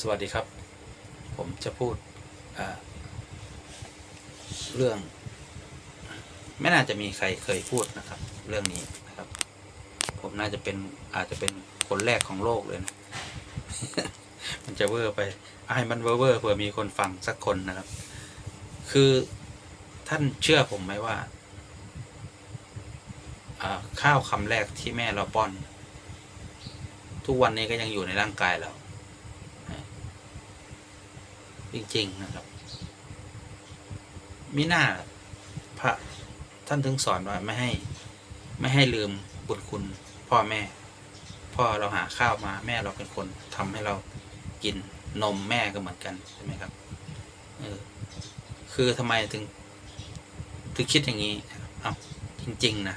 สวัสดีครับ ผมจะพูดเรื่อง ไม่น่าจะมีใครเคยพูดนะครับ เรื่องนี้นะครับ ผมน่าจะเป็นอาจจะเป็นคนแรกของโลกเลยนะมันจะเวอร์ไปเอาให้มันเวอร์เวอร์เผื่อมีคนฟังสักคนนะครับ คือท่านเชื่อผมไหมว่าข้าวคำแรกที่แม่เราป้อน ทุกวันนี้ก็ยังอยู่ในร่างกายเรา จริง ๆ นะครับ มิน่าพระท่านถึงสอนว่าไม่ให้ ไม่ให้ลืมบุญคุณพ่อแม่ พ่อเราหาข้าวมาแม่เราเป็นคนทำให้เรากินนมแม่ก็เหมือนกันใช่ไหมครับเออคือทำไมถึง ถึงคิดอย่างนี้เอาจริง ๆ นะ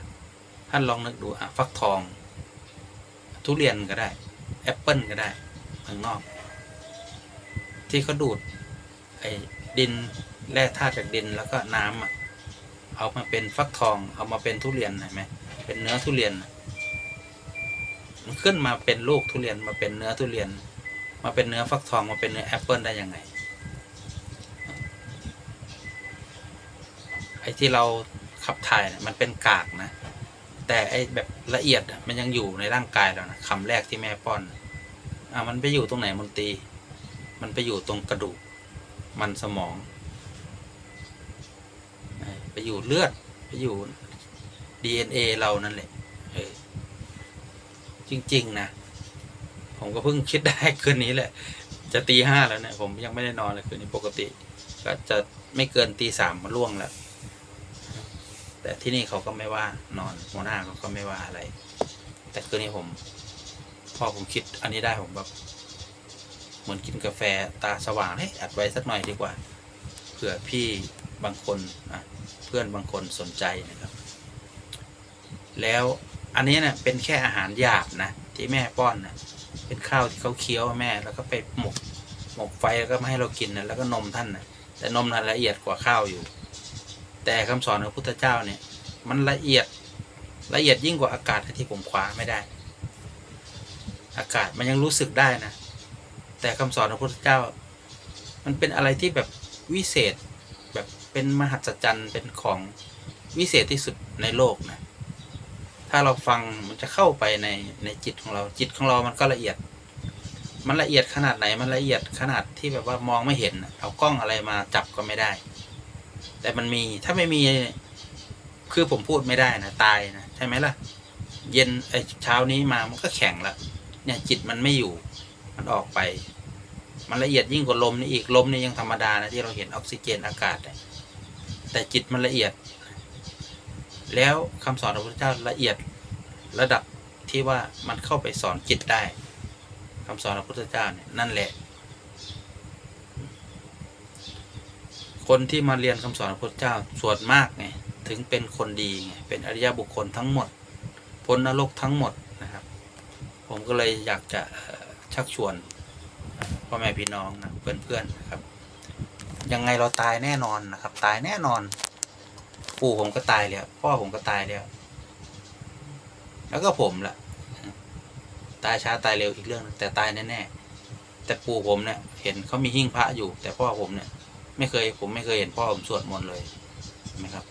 ท่านลองนึกดูอะฟักทอง ทุเรียนก็ได้แอปเปิลก็ได้ข้างนอก ที่เขาดูด อ้ดินแร่ธาตุจากดินแล้วก็น้ำอะเอามาเป็นฟักทองเอามาเป็นทุเรียนเห็นไหมเป็นเนื้อทุเรียน มันขึ้นมาเป็นลูกทุเรียนมาเป็นเนื้อทุเรียน มาเป็นเนื้อฟักทองมาเป็นเนื้อแอปเปิลได้ยังไงไอ้ที่เราขับถ่ายมันเป็นกากนะ แต่ไอ้แบบละเอียดมันยังอยู่ในร่างกายเรานะคำแรกที่แม่ป้อนอะมันไปอยู่ตรงไหนมนตรีมันไปอยู่ตรงกระดูก มันสมอง ไปอยู่เลือด ไปอยู่ DNA เรานั่นแหละจริง ๆ นะ ผมก็เพิ่งคิดได้คืนนี้แหละ จะตีห้าแล้วเนี่ยผมยังไม่ได้นอนเลยคืนนี้ปกติ ก็จะไม่เกินตีสามมาล่วงแล้ว แต่ที่นี่เขาก็ไม่ว่านอนหัวหน้าเขาก็ไม่ว่าอะไร แต่คืนนี้ผม พอผมคิดอันนี้ได้ผมแบบ เหมือนกินกาแฟตาสว่างเฮ้ยอัดไว้สักหน่อยดีกว่าเผื่อพี่บางคนอะเพื่อนบางคนสนใจนะครับ แล้วอันนี้เนะ่ะเป็นแค่อาหารหยาบนะที่แม่ป้อนนะเป็นข้าวที่เขาเคี้ยวแม่แล้วก็ไปหมกหมกไฟแล้วก็มาให้เรากินนะแล้วก็นมท่านนะแต่นมนั้นละเอียดกว่าข้าวอยู่ แต่คำสอนของพุทธเจ้าเนี่ย มันละเอียดละเอียดยิ่งกว่าอากาศที่ผมคว้าไม่ได้ อากาศมันยังรู้สึกได้นะ แต่คำสอนของพระพุทธเจ้า มันเป็นอะไรที่แบบวิเศษแบบเป็นมหัศจรรย์เป็นของวิเศษที่สุดในโลกนะถ้าเราฟังมันจะเข้าไปในในจิตของเราจิตของเรามันก็ละเอียด มันละเอียดขนาดไหนมันละเอียดขนาดที่แบบว่ามองไม่เห็นเอากล้องอะไรมาจับก็ไม่ได้ แต่มันมีถ้าไม่มีคือผมพูดไม่ได้นะตายนะใช่ไหมล่ะ เย็นไอ้เช้านี้มามันก็แข็งละเนี่ยจิตมันไม่อยู่ มันออกไป มันละเอียดยิ่งกว่าลมนี่อีกลมนี่ยังธรรมดานะที่เราเห็นออกซิเจนอากาศ แต่จิตมันละเอียด แล้วคำสอนของพระเจ้าละเอียดระดับที่ว่ามันเข้าไปสอนจิตได้คำสอนของพระพุทธเจ้าเนี่ยนั่นแหละ คนที่มาเรียนคำสอนของพระพุทธเจ้าส่วนมากไงถึงเป็นคนดีไงเป็นอริยบุคคลทั้งหมดพ้นนรกทั้งหมดนะครับ ผมก็เลยอยากจะ ชักชวนพ่อแม่พี่น้องนะเพื่อนๆนะครับ ยังไงเราตายแน่นอนนะครับ ตายแน่นอน ปู่ผมก็ตายแล้วพ่อผมก็ตายแล้ว แล้วก็ผมแหละตายช้าตายเร็วอีกเรื่องแต่ตายแน่ๆแต่ปู่ผมเนี่ย เห็นเขามีหิ้งพระอยู่ แต่พ่อผมเนี่ย ไม่เคยผมไม่เคยเห็นพ่อผมสวดมนต์เลยเห็นไหมครับ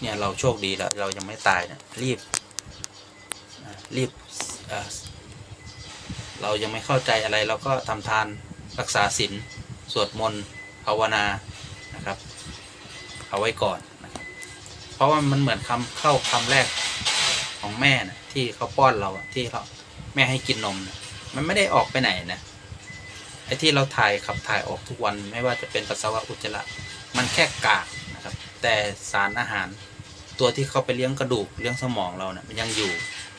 เนี่ยเราโชคดีแล้ว เรายังไม่ตายเนี่ยรีบรีบ เรายังไม่เข้าใจอะไร เราก็ทำทานรักษาศีลสวดมนต์ภาวนานะครับ เอาไว้ก่อนนะครับเพราะว่ามันเหมือนคำเข้าคำแรกของแม่นะที่เขาป้อนเราที่เขาแม่ให้กินนมนะมันไม่ได้ออกไปไหนนะไอ้ที่เราถ่ายขับถ่ายออกทุกวันไม่ว่าจะเป็นปัสสาวะอุจจาระมันแค่กากนะครับ แต่สารอาหารตัวที่เขาไปเลี้ยงกระดูกเลี้ยงสมองเราเนี่ยมันยังอยู่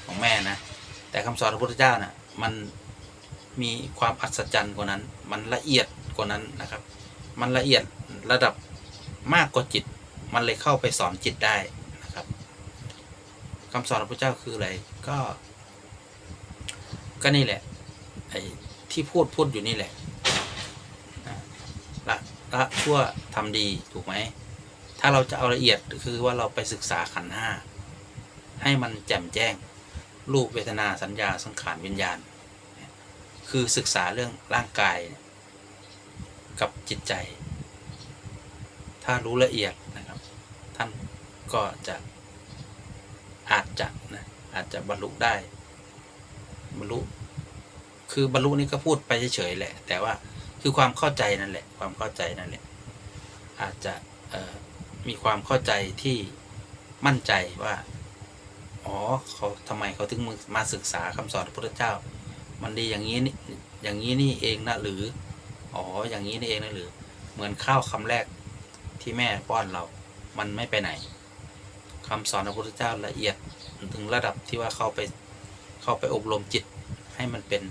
ของแม่นะ แต่คำสอนของพระพุทธเจ้าน่ะมัน มีความอัศจรรย์กว่านั้น มันละเอียดกว่านั้นนะครับ มันละเอียดระดับมากกว่าจิต มันเลยเข้าไปสอนจิตได้นะครับคำสอนของพระเจ้าคืออะไรก็ ก็นี่แหละไอ้ที่พูดพูดอยู่นี่แหละละละชั่วทำดีถูกไหมถ้าเราจะเอาละเอียดคือว่าเราไปศึกษาขันห้าให้มันแจ่มแจ้งรูปเวทนาสัญญาสังขารวิญญาณ คือศึกษาเรื่องร่างกายกับจิตใจ ถ้ารู้ละเอียดนะครับ ท่านก็จะอาจจะนะอาจจะบรรลุได้ บรรลุ คือบรรลุนี่ก็พูดไปเฉยๆแหละ แต่ว่าคือความเข้าใจนั่นแหละ ความเข้าใจนั่นแหละ อาจจะมีความเข้าใจที่มั่นใจว่า อ๋อเขาทำไมเขาถึงมาศึกษาคำสอนพระพุทธเจ้า มันดีอย่างนี้นี่อย่างนี้นี่เองนะหรือ อ๋อ อย่างนี้นี่เองนะหรือ เหมือนข้าวคำแรกที่แม่ป้อนเรา มันไม่ไปไหนคำสอนพระพุทธเจ้าละเอียดถึงระดับที่ว่าเข้าไปเข้าไปอบรมจิตให้มันเป็น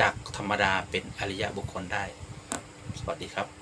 จากธรรมดาเป็นอริยบุคคลได้ สวัสดีครับ